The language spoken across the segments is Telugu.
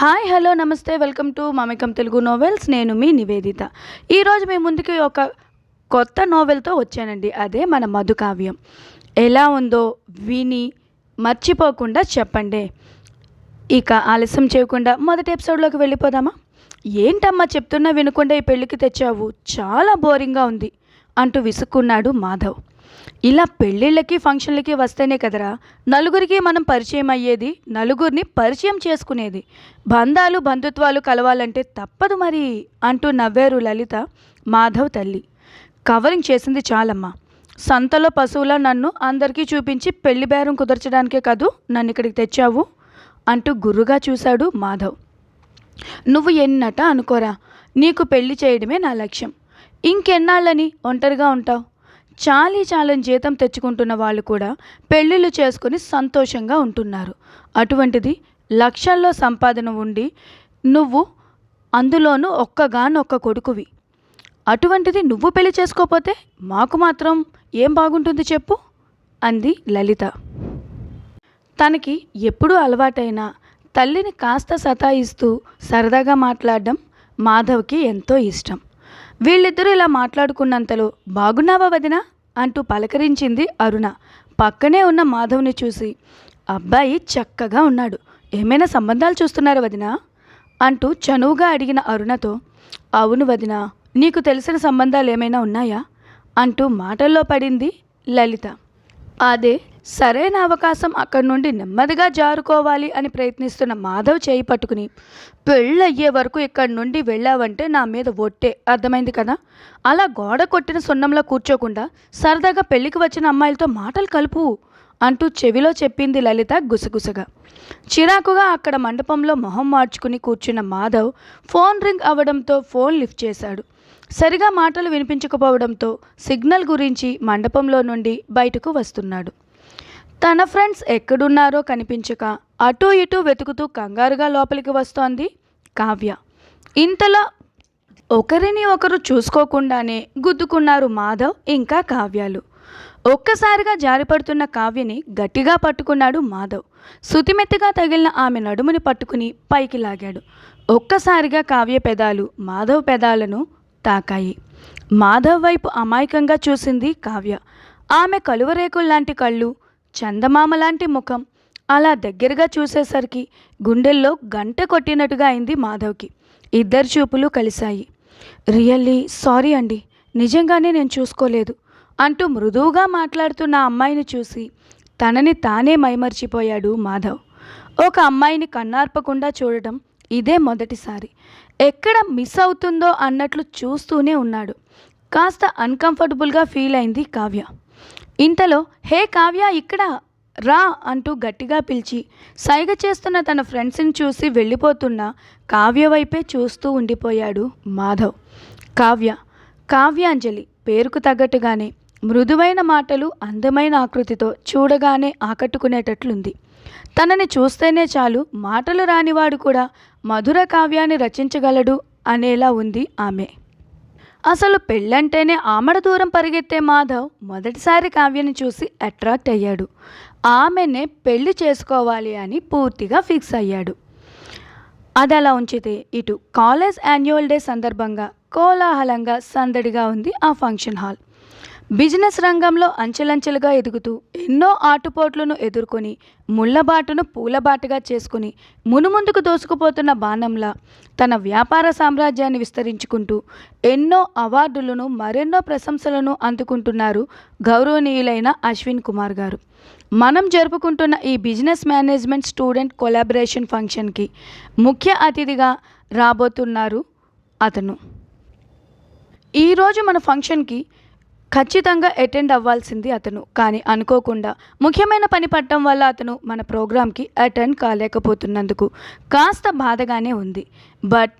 Hi hello namaste welcome to మమికం Telugu novels నేను మీ నివేదిత. ఈరోజు మీ ముందుకి ఒక కొత్త నోవెల్తో వచ్చానండి. అదే మన మధుకావ్యం ఎలా ఉందో విని మర్చిపోకుండా చెప్పండి. ఇక ఆలస్యం చేయకుండా మొదటి ఎపిసోడ్లోకి వెళ్ళిపోదామా? ఏంటమ్మా చెప్తున్నా వినకుండా ఈ పెళ్ళికి తెచ్చావు? చాలా బోరింగ్గా ఉంది అంటూ విసుక్కున్నాడు మాధవ్. ఇలా పెళ్ళిళ్ళకి ఫంక్షన్లకి వస్తేనే కదరా నలుగురికి మనం పరిచయం అయ్యేది నలుగురిని పరిచయం చేసుకునేది. బంధాలు బంధుత్వాలు కలవాలంటే తప్పదు మరి అంటూ నవ్వారు లలిత మాధవ్ తల్లి. కవరింగ్ చేసింది చాలమ్మా. సంతలో పశువుల నన్ను అందరికీ చూపించి పెళ్ళి బేరం కుదర్చడానికే కాదు నన్ను ఇక్కడికి తెచ్చావు అంటూ గుర్రుగా చూశాడు మాధవ్. నువ్వు ఎన్నట అనుకోరా నీకు పెళ్ళి చేయడమే నా లక్ష్యం. ఇంకెన్నాళ్ళని ఒంటరిగా ఉంటావు? చాలీ చాలని జీతం తెచ్చుకుంటున్న వాళ్ళు కూడా పెళ్ళిళ్ళు చేసుకుని సంతోషంగా ఉంటున్నారు. అటువంటిది లక్షల్లో సంపాదన ఉండి నువ్వు అందులోనూ ఒక్కగానొక్క కొడుకువి. అటువంటిది నువ్వు పెళ్ళి చేసుకోపోతే మాకు మాత్రం ఏం బాగుంటుంది చెప్పు? అంది లలిత. తనకి ఎప్పుడూ అలవాటైన తల్లిని కాస్త సతాయిస్తూ సరదాగా మాట్లాడడం మాధవ్కి ఎంతో ఇష్టం. వీళ్ళిద్దరూ ఇలా మాట్లాడుకున్నంతలో బాగున్నావా వదిన? అంటూ పలకరించింది అరుణ. పక్కనే ఉన్న మాధవ్ని చూసి అబ్బాయి చక్కగా ఉన్నాడు. ఏమైనా సంబంధాలు చూస్తున్నారా వదిన? అంటూ చనువుగా అడిగిన అరుణతో అవును వదిన నీకు తెలిసిన సంబంధాలు ఏమైనా ఉన్నాయా? అంటూ మాటల్లో పడింది లలిత. అదే సరైన అవకాశం అక్కడి నుండి నెమ్మదిగా జారుకోవాలి అని ప్రయత్నిస్తున్న మాధవ్ చేయి పట్టుకుని పెళ్ళయ్యే వరకు ఇక్కడి నుండి వెళ్ళావంటే నా మీద ఒట్టే అర్థమైంది కదా అలా గోడ కొట్టిన సున్నంలో కూర్చోకుండా సరదాగా పెళ్ళికి వచ్చిన అమ్మాయిలతో మాటలు కలుపు అంటూ చెవిలో చెప్పింది లలిత గుసగుసగా. చిరాకుగా అక్కడ మండపంలో మొహం మార్చుకుని కూర్చున్న మాధవ్ ఫోన్ రింగ్ అవ్వడంతో ఫోన్ లిఫ్ట్ చేశాడు. సరిగా మాటలు వినిపించకపోవడంతో సిగ్నల్ గురించి మండపంలో నుండి బయటకు వస్తున్నాడు. తన ఫ్రెండ్స్ ఎక్కడున్నారో కనిపించక అటూ ఇటూ వెతుకుతూ కంగారుగా లోపలికి వస్తోంది కావ్య. ఇంతలో ఒకరిని ఒకరు చూసుకోకుండానే గుద్దుకున్నారు మాధవ్ ఇంకా కావ్యాలు. ఒక్కసారిగా జారిపడుతున్న కావ్యని గట్టిగా పట్టుకున్నాడు మాధవ్. శుతిమెత్తగా తగిలిన ఆమె నడుముని పట్టుకుని పైకి లాగాడు. ఒక్కసారిగా కావ్య పెదాలు మాధవ్ పెదాలను తాకాయి. మాధవ్ వైపు అమాయకంగా చూసింది కావ్య. ఆమె కలువరేకుల్లాంటి కళ్ళు చందమామ లాంటి ముఖం. అలా దగ్గరగా చూసేసరికి గుండెల్లో గంట కొట్టినట్టుగా అయింది మాధవ్కి. ఇద్దరు చూపులు కలిశాయి. రియల్లీ సారీ అండి. నిజంగానే నేను చూసుకోలేదు. అంటూ మృదువుగా మాట్లాడుతున్న అమ్మాయిని చూసి తనని తానే మైమర్చిపోయాడు మాధవ్. ఒక అమ్మాయిని కన్నార్పకుండా చూడటం ఇదే మొదటిసారి. ఎక్కడ మిస్ అవుతుందో అన్నట్లు చూస్తూనే ఉన్నాడు. కాస్త అన్కంఫర్టబుల్గా ఫీల్ అయింది కావ్య. ఇంతలో హే కావ్య ఇక్కడ రా అంటూ గట్టిగా పిలిచి సైగ చేస్తున్న తన ఫ్రెండ్స్ని చూసి వెళ్ళిపోతున్న కావ్య వైపే చూస్తూ ఉండిపోయాడు మాధవ్. కావ్య కావ్యాంజలి పేరుకు తగ్గట్టుగానే మృదువైన మాటలు అందమైన ఆకృతితో చూడగానే ఆకట్టుకునేటట్లుంది. తనని చూస్తేనే చాలు మాటలు రానివాడు కూడా మధుర కావ్యాన్ని రచించగలడు అనేలా ఉంది ఆమె. అసలు పెళ్ళంటేనే ఆమడ దూరం పరిగెత్తే మాధవ్ మొదటిసారి కావ్యని చూసి అట్రాక్ట్ అయ్యాడు. ఆమెనే పెళ్ళి చేసుకోవాలి అని పూర్తిగా ఫిక్స్ అయ్యాడు. అది అలా ఉంచితే ఇటు కాలేజ్ యాన్యువల్ డే సందర్భంగా కోలాహలంగా సందడిగా ఉంది ఆ ఫంక్షన్ హాల్. బిజినెస్ రంగంలో అంచెలంచెలుగా ఎదుగుతూ ఎన్నో ఆటుపోట్లను ఎదుర్కొని ముళ్ళబాటును పూలబాటుగా చేసుకుని మునుముందుకు దోసుకుపోతున్న బాణంలా తన వ్యాపార సామ్రాజ్యాన్ని విస్తరించుకుంటూ ఎన్నో అవార్డులను మరెన్నో ప్రశంసలను అందుకుంటున్నారు గౌరవనీయులైన అశ్విన్ కుమార్ గారు. మనం జరుపుకుంటున్న ఈ బిజినెస్ మేనేజ్మెంట్ స్టూడెంట్ కొలాబరేషన్ ఫంక్షన్కి ముఖ్య అతిథిగా రాబోతున్నారు అతను. ఈరోజు మన ఫంక్షన్కి ఖచ్చితంగా అటెండ్ అవ్వాల్సింది అతను. కానీ అనుకోకుండా ముఖ్యమైన పని పట్టడం వల్ల అతను మన ప్రోగ్రామ్కి అటెండ్ కాలేకపోతున్నందుకు కాస్త బాధగానే ఉంది. బట్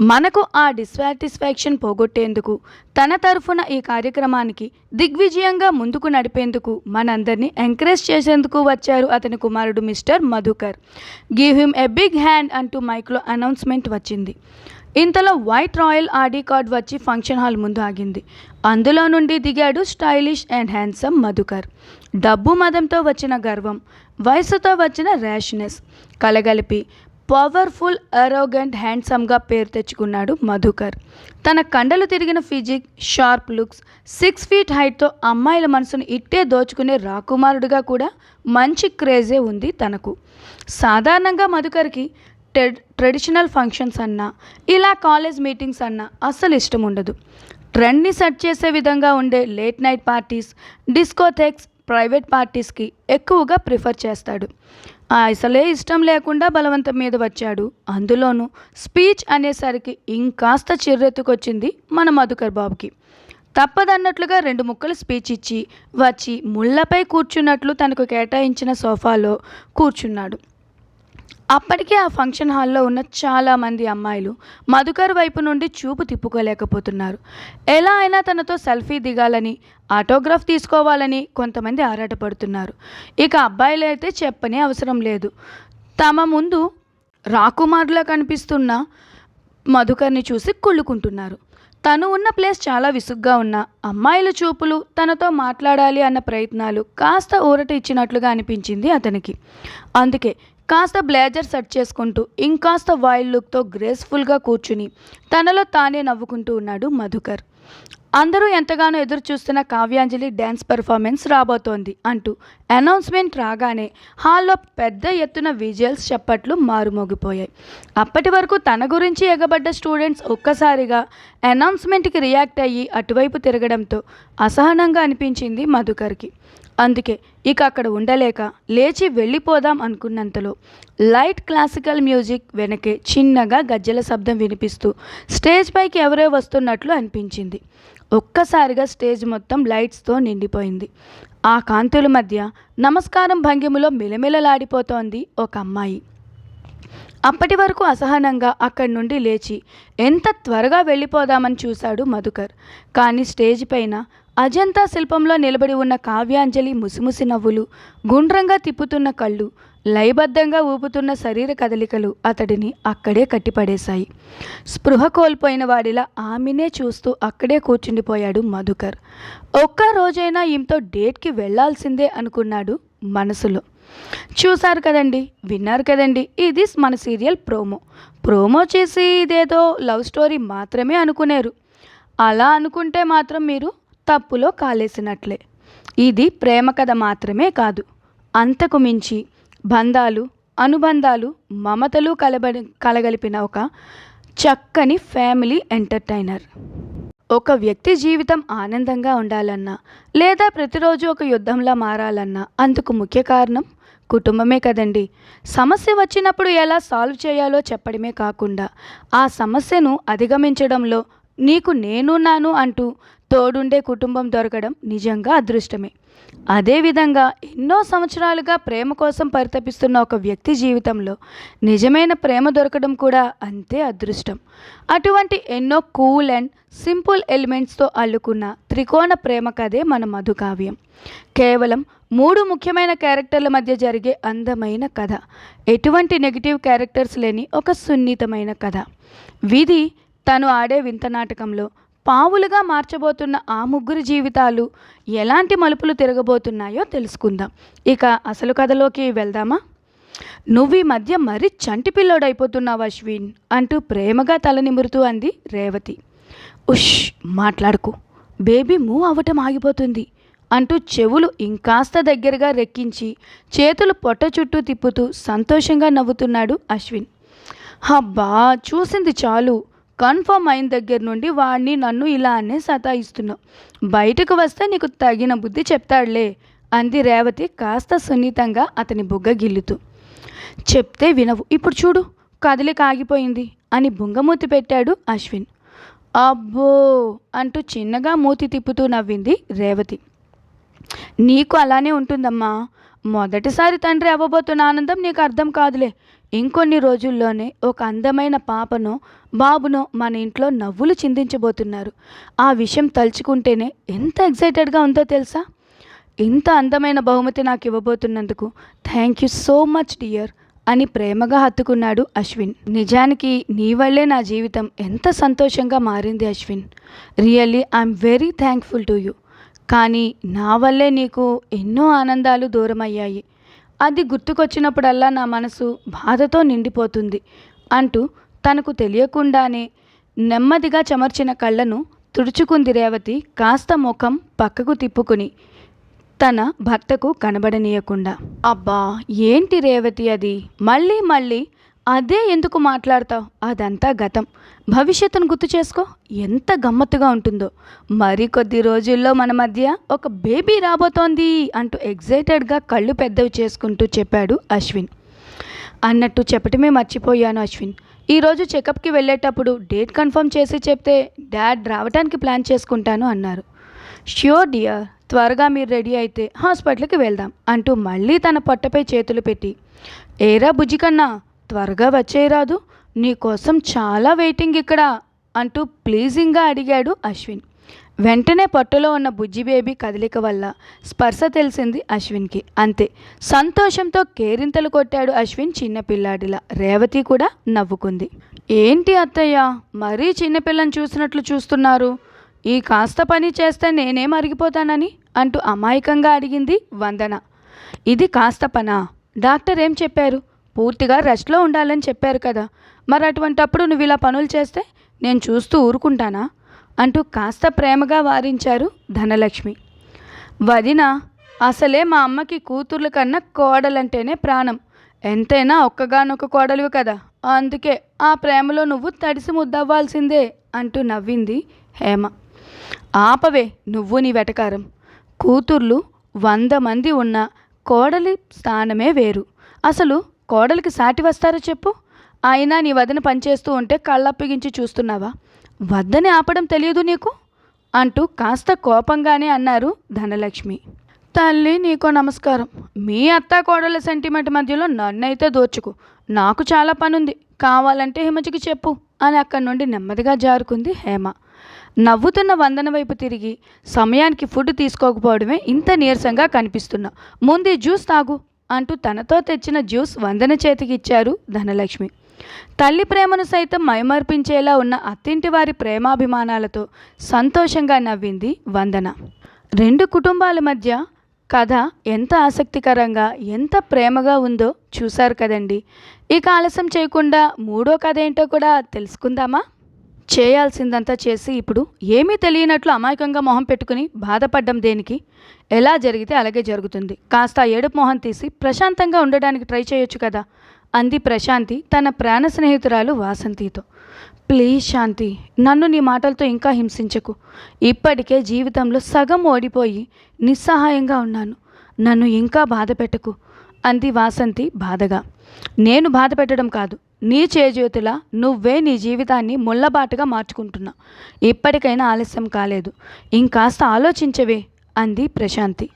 మనకు ఆ డిస్సాటిస్ఫాక్షన్ పోగొట్టేందుకు తన తరఫున ఈ కార్యక్రమానికి దిగ్విజయంగా ముందుకు నడిపేందుకు మనందరినీ ఎంకరేజ్ చేసేందుకు వచ్చారు అతని కుమారుడు mister Madhukar. Give him a big hand అంటూ మైక్లో అనౌన్స్మెంట్ వచ్చింది. ఇంతలో వైట్ రాయల్ ఆడీ కార్డ్ వచ్చి ఫంక్షన్ హాల్ ముందు ఆగింది. అందులో నుండి దిగాడు స్టైలిష్ అండ్ హ్యాండ్సమ్ మధుకర్. డబ్బు మదంతో వచ్చిన గర్వం వయసుతో వచ్చిన ర్యాష్నెస్ కలగలిపి పవర్ఫుల్ అరోగెంట్ హ్యాండ్సమ్గా పేరు తెచ్చుకున్నాడు మధుకర్. తన కండలు తిరిగిన physique sharp looks six feet హైట్తో అమ్మాయిల మనసును ఇట్టే దోచుకునే రాకుమారుడిగా కూడా మంచి క్రేజే ఉంది తనకు. సాధారణంగా మధుకర్కి ట్రెడిషనల్ ఫంక్షన్స్ అన్నా ఇలా కాలేజ్ మీటింగ్స్ అన్నా అస్సలు ఇష్టం ఉండదు. ట్రెండ్ని సెట్ చేసే విధంగా ఉండే late night parties discotheques private పార్టీస్కి ఎక్కువగా ప్రిఫర్ చేస్తాడు. అసలే ఇష్టం లేకుండా బలవంతం మీద వచ్చాడు. అందులోనూ స్పీచ్ అనేసరికి ఇంకాస్త చిర్రెత్తుకొచ్చింది మన మధుకర్ బాబుకి. తప్పదన్నట్లుగా రెండు ముక్కలు స్పీచ్ ఇచ్చి వచ్చి ముళ్ళపై కూర్చున్నట్లు తనకు కేటాయించిన సోఫాలో కూర్చున్నాడు. అప్పటికే ఆ ఫంక్షన్ హాల్లో ఉన్న చాలామంది అమ్మాయిలు మధుకర్ వైపు నుండి చూపు తిప్పుకోలేకపోతున్నారు. ఎలా అయినా తనతో సెల్ఫీ దిగాలని ఆటోగ్రాఫ్ తీసుకోవాలని కొంతమంది ఆరాటపడుతున్నారు. ఇక అబ్బాయిలు అయితే చెప్పని అవసరం లేదు. తమ ముందు రాకుమారులా కనిపిస్తున్న మధుకర్ని చూసి కుళ్ళుకుంటున్నారు. తను ఉన్న ప్లేస్ చాలా విసుగ్గా ఉన్న అమ్మాయిల చూపులు తనతో మాట్లాడాలి అన్న ప్రయత్నాలు కాస్త ఊరట ఇచ్చినట్లుగా అనిపించింది అతనికి. అందుకే కాస్త బ్లేజర్ సెట్ చేసుకుంటూ ఇంకాస్త వైల్డ్ లుక్తో గ్రేస్ఫుల్గా కూర్చుని తనలో తానే నవ్వుకుంటూ ఉన్నాడు మధుకర్. అందరూ ఎంతగానో ఎదురు చూస్తున్న కావ్యాంజలి డ్యాన్స్ పెర్ఫార్మెన్స్ రాబోతోంది అంటూ అనౌన్స్మెంట్ రాగానే హాల్లో పెద్ద ఎత్తున విజువల్స్ చప్పట్లు మారుమోగిపోయాయి. అప్పటి వరకు తన గురించి ఎగబడ్డ స్టూడెంట్స్ ఒక్కసారిగా అనౌన్స్మెంట్కి రియాక్ట్ అయ్యి అటువైపు తిరగడంతో అసహనంగా అనిపించింది మధుకర్కి. అందుకే ఇక అక్కడ ఉండలేక లేచి వెళ్ళిపోదాం అనుకున్నంతలో లైట్ క్లాసికల్ మ్యూజిక్ వెనకే చిన్నగా గజ్జల శబ్దం వినిపిస్తూ స్టేజ్ పైకి ఎవరో వస్తున్నట్లు అనిపించింది. ఒక్కసారిగా స్టేజ్ మొత్తం లైట్స్తో నిండిపోయింది. ఆ కాంతుల మధ్య నమస్కారం భంగిమలో మిలమిలలాడిపోతోంది ఒక అమ్మాయి. అప్పటి వరకు అసహనంగా అక్కడి నుండి లేచి ఎంత త్వరగా వెళ్ళిపోదామని చూశాడు మధుకర్. కానీ స్టేజ్ పైన అజంతా శిల్పంలో నిలబడి ఉన్న కావ్యాంజలి ముసిముసి నవ్వులు గుండ్రంగా తిప్పుతున్న కళ్ళు లయబద్ధంగా ఊపుతున్న శరీర కదలికలు అతడిని అక్కడే కట్టిపడేశాయి. స్పృహ కోల్పోయిన వాడిలా ఆమెనే చూస్తూ అక్కడే కూర్చుండిపోయాడు మధుకర్. ఒక్క రోజైనా ఈమెతో డేట్కి వెళ్ళాల్సిందే అనుకున్నాడు మనసులో. చూశారు కదండి విన్నారు కదండి ఇది మన సీరియల్ ప్రోమో. ప్రోమో చేసి ఇదేదో లవ్ స్టోరీ మాత్రమే అనుకునేరు. అలా అనుకుంటే మాత్రం మీరు తప్పులో కాలేసినట్లే. ఇది ప్రేమ కథ మాత్రమే కాదు. అంతకు మించి బంధాలు అనుబంధాలు మమతలు కలబడి కలగలిపిన ఒక చక్కని ఫ్యామిలీ ఎంటర్టైనర్. ఒక వ్యక్తి జీవితం ఆనందంగా ఉండాలన్నా లేదా ప్రతిరోజు ఒక యుద్ధంలా మారాలన్నా అందుకు ముఖ్య కారణం కుటుంబమే కదండి. సమస్య వచ్చినప్పుడు ఎలా సాల్వ్ చేయాలో చెప్పడమే కాకుండా ఆ సమస్యను అధిగమించడంలో నీకు నేనున్నాను అంటూ తోడుండే కుటుంబం దొరకడం నిజంగా అదృష్టమే. అదేవిధంగా ఎన్నో సంవత్సరాలుగా ప్రేమ కోసం పరితపిస్తున్న ఒక వ్యక్తి జీవితంలో నిజమైన ప్రేమ దొరకడం కూడా అంతే అదృష్టం. అటువంటి ఎన్నో కూల్ అండ్ సింపుల్ ఎలిమెంట్స్తో అల్లుకున్న త్రికోణ ప్రేమ కథే మన మధుకావ్యం. కేవలం మూడు ముఖ్యమైన క్యారెక్టర్ల మధ్య జరిగే అందమైన కథ. ఎటువంటి నెగిటివ్ క్యారెక్టర్స్ లేని ఒక సున్నితమైన కథ. విధి తను ఆడే వింత నాటకంలో పావులుగా మార్చబోతున్న ఆ ముగ్గురు జీవితాలు ఎలాంటి మలుపులు తిరగబోతున్నాయో తెలుసుకుందాం. ఇక అసలు కథలోకి వెళ్దామా? నువ్వు ఈ మధ్య మరీ చంటి పిల్లోడైపోతున్నావు అశ్విన్ అంటూ ప్రేమగా తల నిమురుతూ అంది రేవతి. ఉష్ మాట్లాడుకు. బేబీ మూవ్ అవ్వటం ఆగిపోతుంది అంటూ చెవులు ఇంకాస్త దగ్గరగా రెక్కించి చేతులు పొట్ట చుట్టూ తిప్పుతూ సంతోషంగా నవ్వుతున్నాడు అశ్విన్. అబ్బా చూసింది చాలు. కన్ఫర్మ్ అయిన దగ్గర నుండి వాడిని నన్ను ఇలానే సతాయిస్తున్నావు. బయటకు వస్తే నీకు తగిన బుద్ధి చెప్తాడులే అంది రేవతి కాస్త సున్నితంగా అతని బుగ్గ గిల్లుతూ. చెప్తే వినవు. ఇప్పుడు చూడు కదిలి ఆగిపోయింది అని బుంగమూతి పెట్టాడు అశ్విన్. అబ్బో అంటూ చిన్నగా మూతి తిప్పుతూ నవ్వింది రేవతి. నీకు అలానే ఉంటుందమ్మా. మొదటిసారి తండ్రి అవ్వబోతున్న ఆనందం నీకు అర్థం కాదులే. ఇంకొన్ని రోజుల్లోనే ఒక అందమైన పాపనో బాబునో మన ఇంట్లో నవ్వులు చిందించబోతున్నారు. ఆ విషయం తలుచుకుంటేనే ఎంత ఎగ్జైటెడ్గా ఉందో తెలుసా? ఇంత అందమైన బహుమతి నాకు ఇవ్వబోతున్నందుకు thank you so much dear అని ప్రేమగా హత్తుకున్నాడు అశ్విన్. నిజానికి నీ వల్లే నా జీవితం ఎంత సంతోషంగా మారింది Ashwin. Really I'm very thankful to you. కానీ నా వల్లే నీకు ఎన్నో ఆనందాలు దూరమయ్యాయి. అది గుర్తుకొచ్చినప్పుడల్లా నా మనసు బాధతో నిండిపోతుంది అంటూ తనకు తెలియకుండానే నెమ్మదిగా చెమర్చిన కళ్ళను తుడుచుకుంది రేవతి కాస్త ముఖం పక్కకు తిప్పుకుని. తన భర్తకు కనబడనీయకుండా. అబ్బా ఏంటి రేవతి అది? మళ్ళీ మళ్ళీ అదే ఎందుకు మాట్లాడతావు? అదంతా గతం. భవిష్యత్తును గుర్తు చేసుకో. ఎంత గమ్మత్తుగా ఉంటుందో. మరి కొద్ది రోజుల్లో మన మధ్య ఒక బేబీ రాబోతోంది అంటూ ఎగ్జైటెడ్గా కళ్ళు పెద్దవి చేసుకుంటూ చెప్పాడు అశ్విన్. అన్నట్టు చెప్పటమే మర్చిపోయాను అశ్విన్. ఈరోజు చెకప్కి వెళ్ళేటప్పుడు డేట్ కన్ఫర్మ్ చేసి చెప్తే డాడ్ రావడానికి ప్లాన్ చేసుకుంటాను అన్నారు. ష్యూర్ డియర్ త్వరగా మీరు రెడీ అయితే హాస్పిటల్కి వెళ్దాం అంటూ మళ్ళీ తన పొట్టపై చేతులు పెట్టి ఏరా బుజ్జికన్నా త్వరగా వచ్చేయరాదు. నీకోసం చాలా వెయిటింగ్ ఇక్కడ అంటూ ప్లీజింగ్గా అడిగాడు అశ్విన్. వెంటనే పొట్టలో ఉన్న బుజ్జి బేబీ కదలిక వల్ల స్పర్శ తెలిసింది అశ్విన్కి. అంతే. సంతోషంతో కేరింతలు కొట్టాడు అశ్విన్ చిన్నపిల్లాడిలా రేవతి కూడా నవ్వుకుంది. ఏంటి అత్తయ్య? మరీ చిన్నపిల్లని చూసినట్లు చూస్తున్నారు. ఈ కాస్త పని చేస్తే నేనేం అరిగిపోతానని అంటూ అమాయకంగా అడిగింది వందన. ఇది కాస్త పనా? డాక్టర్ ఏం చెప్పారు? పూర్తిగా రెస్ట్లో ఉండాలని చెప్పారు కదా. మరి అటువంటప్పుడు నువ్వు ఇలా పనులు చేస్తే నేను చూస్తూ ఊరుకుంటానా? అంటూ కాస్త ప్రేమగా వారించారు ధనలక్ష్మి. వదిన అసలే మా అమ్మకి కూతుర్ల కన్నా కోడలంటేనే ప్రాణం. ఎంతైనా ఒక్కగానొక్క కోడలివి కదా. అందుకే ఆ ప్రేమలో నువ్వు తడిసి ముద్దవ్వాల్సిందే అంటూ నవ్వింది హేమ. ఆపవే నువ్వు నీ వెటకారం. కూతుర్లు వంద మంది ఉన్న కోడలి స్థానమే వేరు. అసలు కోడలికి సాటి వస్తారో చెప్పు. అయినా నీ వదిన పనిచేస్తూ ఉంటే కళ్ళప్పగించి చూస్తున్నావా? వద్దని ఆపడం తెలియదు నీకు? అంటూ కాస్త కోపంగానే అన్నారు ధనలక్ష్మి. తల్లి నీకో నమస్కారం. మీ అత్త కోడల సెంటిమెంట్ మధ్యలో నన్నైతే దోచుకు. నాకు చాలా పనుంది. కావాలంటే హిమజకి చెప్పు అని అక్కడి నుండి నెమ్మదిగా జారుకుంది హేమ. నవ్వుతున్న వందన వైపు తిరిగి సమయానికి ఫుడ్ తీసుకోకపోవడమే ఇంత నీరసంగా కనిపిస్తున్నా. ముందే జ్యూస్ తాగు. అంటూ తనతో తెచ్చిన జ్యూస్ వందన చేతికి ఇచ్చారు ధనలక్ష్మి. తల్లి ప్రేమను సైతం మైమర్పించేలా ఉన్న అత్తింటి వారి ప్రేమాభిమానాలతో సంతోషంగా నవ్వింది వందన. రెండు కుటుంబాల మధ్య కథ ఎంత ఆసక్తికరంగా ఎంత ప్రేమగా ఉందో చూశారు కదండి. ఇక ఆలస్యం చేయకుండా మూడో కథ ఏంటో కూడా తెలుసుకుందామా? చేయాల్సిందంతా చేసి ఇప్పుడు ఏమీ తెలియనట్లు అమాయకంగా మొహం పెట్టుకుని బాధపడ్డం దేనికి? ఎలా జరిగితే అలాగే జరుగుతుంది. కాస్త ఏడుపు మొహం తీసి ప్రశాంతంగా ఉండడానికి ట్రై చేయొచ్చు కదా? అంది ప్రశాంతి తన ప్రాణ స్నేహితురాలు వాసంతితో. ప్లీజ్ శాంతి నన్ను నీ మాటలతో ఇంకా హింసించకు. ఇప్పటికే జీవితంలో సగం ఓడిపోయి నిస్సహాయంగా ఉన్నాను. నన్ను ఇంకా బాధ పెట్టకు అంది వాసంతి బాధగా. నేను బాధ పెట్టడం కాదు. నీ చేజ్యోతిలా నువ్వే నీ జీవితాన్ని ముళ్ళబాటుగా మార్చుకుంటున్నా. ఇప్పటికైనా ఆలస్యం కాలేదు. ఇంకాస్త ఆలోచించవే అంది ప్రశాంతి.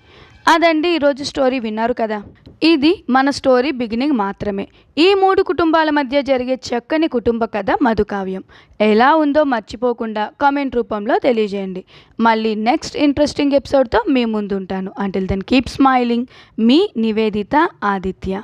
అదండి ఈరోజు స్టోరీ విన్నారు కదా. ఇది మన స్టోరీ బిగినింగ్ మాత్రమే. ఈ మూడు కుటుంబాల మధ్య జరిగే చక్కని కుటుంబ కథ మధుకావ్యం. ఎలా ఉందో మర్చిపోకుండా కామెంట్ రూపంలో తెలియజేయండి. మళ్ళీ నెక్స్ట్ ఇంట్రెస్టింగ్ ఎపిసోడ్తో మీ ముందుంటాను. అంటిల్ దెన్ కీప్ స్మైలింగ్ మీ నివేదిత ఆదిత్య.